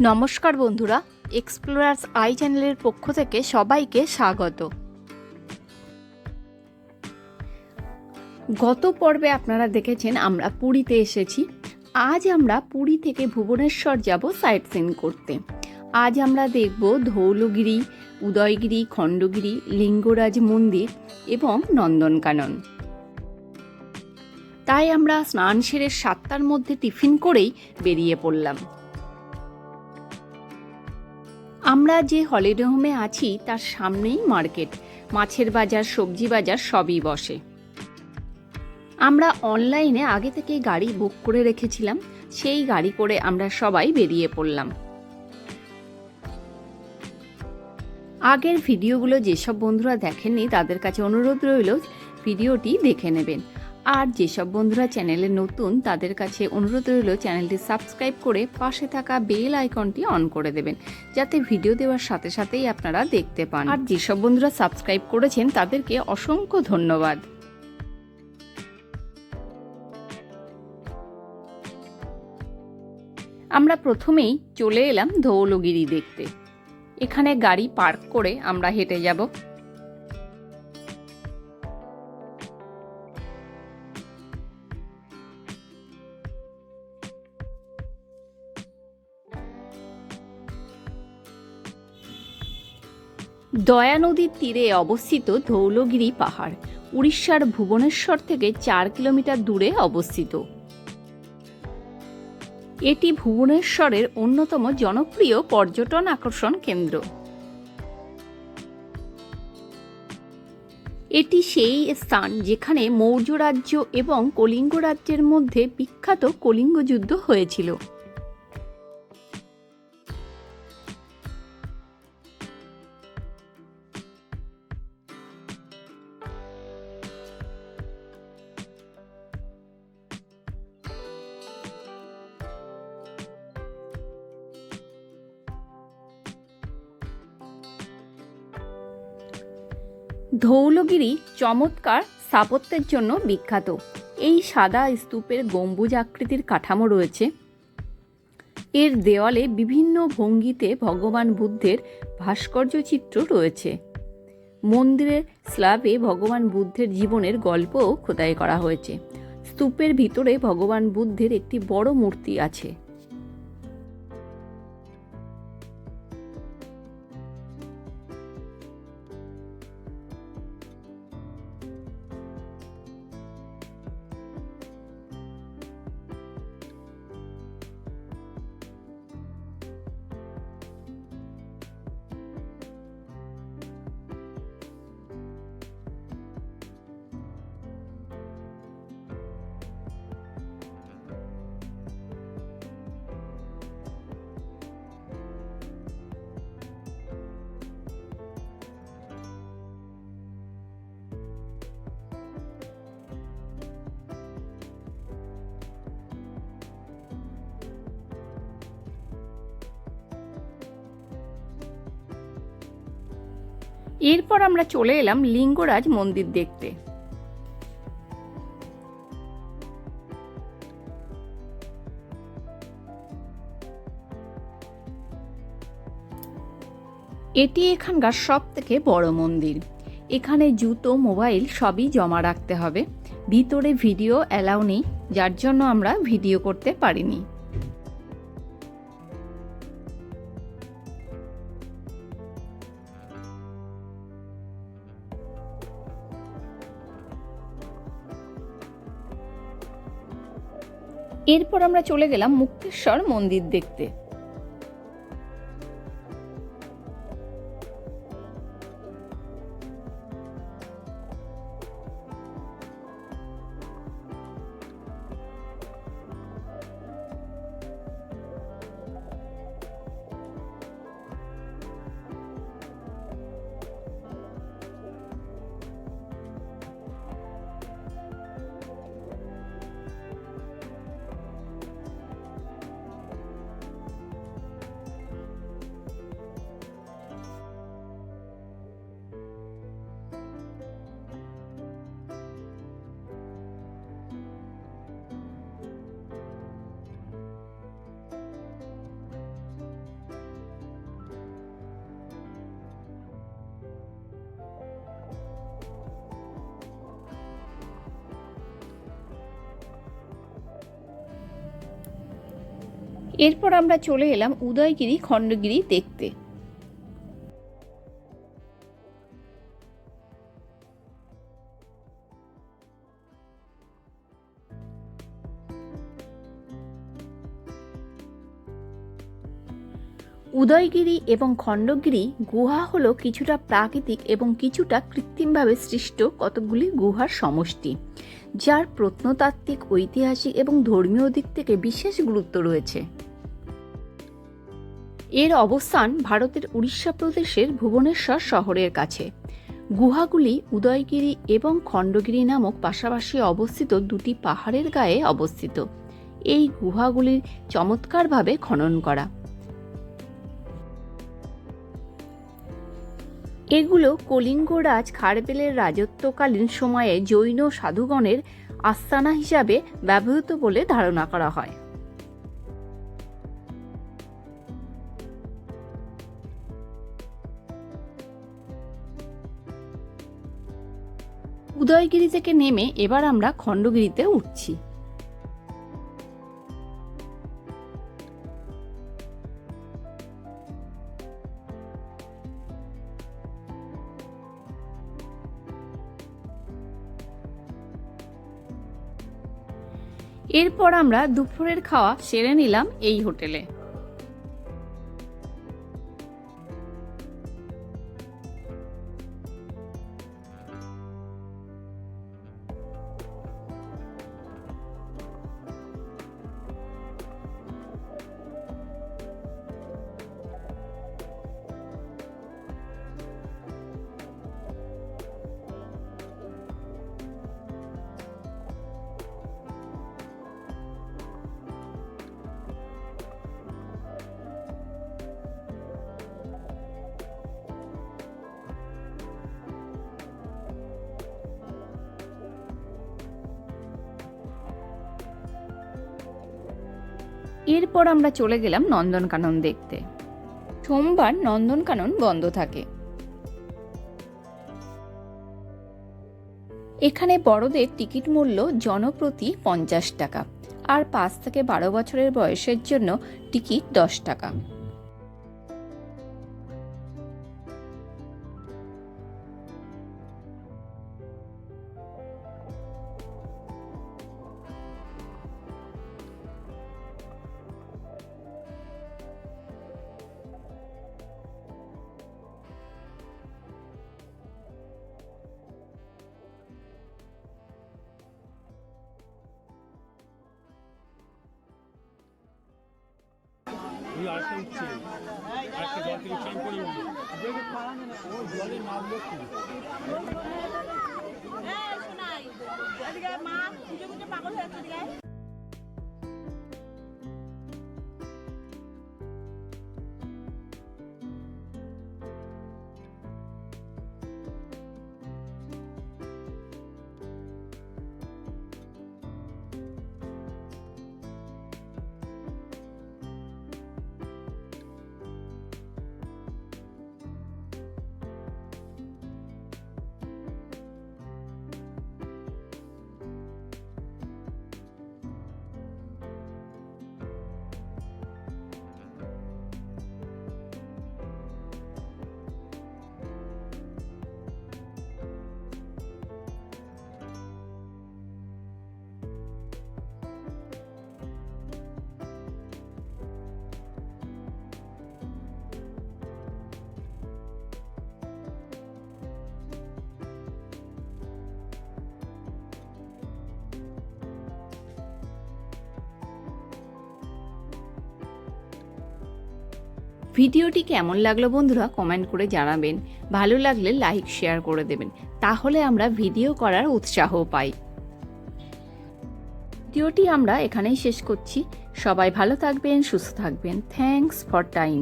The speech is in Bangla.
নমস্কার বন্ধুরা এক্সপ্লোরার্স আই চ্যানেলের পক্ষ থেকে সবাইকে স্বাগত। গত পর্বে আপনারা দেখেছেন, আমরা পুরীতে এসেছি। আজ আমরা পুরী থেকে ভুবনেশ্বর যাব সাইট সিন করতে। আজ আমরা দেখব ধৌলগিরি উদয়গিরি, খণ্ডগিরি, লিঙ্গরাজ মন্দির এবং নন্দনকানন। তাই আমরা স্নান সেরে সাতটার মধ্যে টিফিন করেই বেরিয়ে পড়লাম। আমরা যে হলিডে হোমে আছি, তার সামনেই মার্কেট। মাছের বাজার, সবজি বাজার সবই বসে। আমরা অনলাইনে আগে থেকেই গাড়ি বুক করে রেখেছিলাম, সেই গাড়ি করে আমরা সবাই বেরিয়ে পড়লাম। আগের ভিডিওগুলো যেসব বন্ধুরা দেখেননি, তাদের কাছে অনুরোধ রইল ভিডিওটি দেখে নেবেন। আর যেসব বন্ধুরা চ্যানেলে নতুন, তাদের কাছে অনুরোধ রইল চ্যানেলটি সাবস্ক্রাইব করে পাশে থাকা বেল আইকনটি অন করে দেবেন, যাতে ভিডিও দেওয়ার সাথে সাথেই আপনারা দেখতে পান। আর যেসব বন্ধুরা সাবস্ক্রাইব করেছেন, তাদেরকে অসংখ্য ধন্যবাদ। আমরা প্রথমেই চলে এলাম ধৌলগিরি দেখতে। এখানে গাড়ি পার্ক করে আমরা হেঁটে যাব। দয়া নদীর তীরে অবস্থিত ধৌলগিরি পাহাড়, উড়িষ্যার ভুবনেশ্বর থেকে চার কিলোমিটার দূরে অবস্থিত। এটি ভুবনেশ্বরের অন্যতম জনপ্রিয় পর্যটন আকর্ষণ কেন্দ্র। এটি সেই স্থান যেখানে মৌর্য রাজ্য এবং কলিঙ্গ রাজ্যের মধ্যে বিখ্যাত কলিঙ্গ যুদ্ধ হয়েছিল। ধৌলগিরি চমৎকার স্থাপত্যের জন্য বিখ্যাত। এই সাদা স্তূপের গম্বুজ আকৃতির কাঠামো রয়েছে। এর দেওয়ালে বিভিন্ন ভঙ্গিতে ভগবান বুদ্ধের ভাস্কর্য চিত্র রয়েছে। মন্দিরের স্ল্যাবে ভগবান বুদ্ধের জীবনের গল্পও খোদাই করা হয়েছে। স্তূপের ভিতরে ভগবান বুদ্ধের একটি বড় মূর্তি আছে। এরপর আমরা চলে এলাম লিঙ্গরাজ মন্দির দেখতে। এটি এখানকার সব থেকে বড় মন্দির। এখানে জুতো, মোবাইল সবই জমা রাখতে হবে। ভিতরে ভিডিও অ্যালাউ নেই, যার জন্য আমরা ভিডিও করতে পারিনি। এরপর আমরা চলে গেলাম মুক্তেশ্বর মন্দির দেখতে। এরপর আমরা চলে এলাম উদয়গিরি, খণ্ডগিরি দেখতে। উদয়গিরি এবং খণ্ডগিরি গুহা হলো কিছুটা প্রাকৃতিক এবং কিছুটা কৃত্রিমভাবে সৃষ্ট কতগুলি গুহার সমষ্টি, যার প্রত্নতাত্ত্বিক, ঐতিহাসিক এবং ধর্মীয় দিক থেকে বিশেষ গুরুত্ব রয়েছে। এর অবস্থান ভারতের উড়িষ্যা প্রদেশের ভুবনেশ্বর শহরের কাছে। গুহাগুলি উদয়গিরি এবং খণ্ডগিরি নামক পাশাপাশি অবস্থিত দুটি পাহাড়ের গায়ে অবস্থিত। এই গুহাগুলির চমৎকারভাবে খনন করা। এগুলো কলিঙ্গ রাজ খারবেলের রাজত্বকালীন সময়ে জৈন সাধুগণের আস্তানা হিসাবে ব্যবহৃত বলে ধারণা করা হয়। উদয়গিরি থেকে নেমে এবার আমরা খণ্ডগিরিতে উঠছি। এরপর আমরা দুপুরের খাওয়া সেরে নিলাম এই হোটেলে। এরপর আমরা চলে গেলাম নন্দনকানন দেখতে। সোমবার নন্দনকানন বন্ধ থাকে। এখানে বড়দের টিকিট মূল্য জনপ্রতি পঞ্চাশ টাকা, আর পাঁচ থেকে বারো বছরের বয়সের জন্য টিকিট দশ টাকা। আরেকটা উঠছে আরেকটা জল থেকে চান করে উঠল ও জলে নামলো কি? এই শোনাই এদিকে মা খুঁজে খুঁজে পাগল হয়ে ভিডিওটি কেমন লাগল বন্ধুরা কমেন্ট করে জানাবেন। ভালো লাগলে লাইক, শেয়ার করে দেবেন। তাহলে আমরা ভিডিও করার উৎসাহ পাই। ভিডিওটি আমরা এখানেই শেষ করছি। সবাই ভালো থাকবেন, সুস্থ থাকবেন। Thanks for time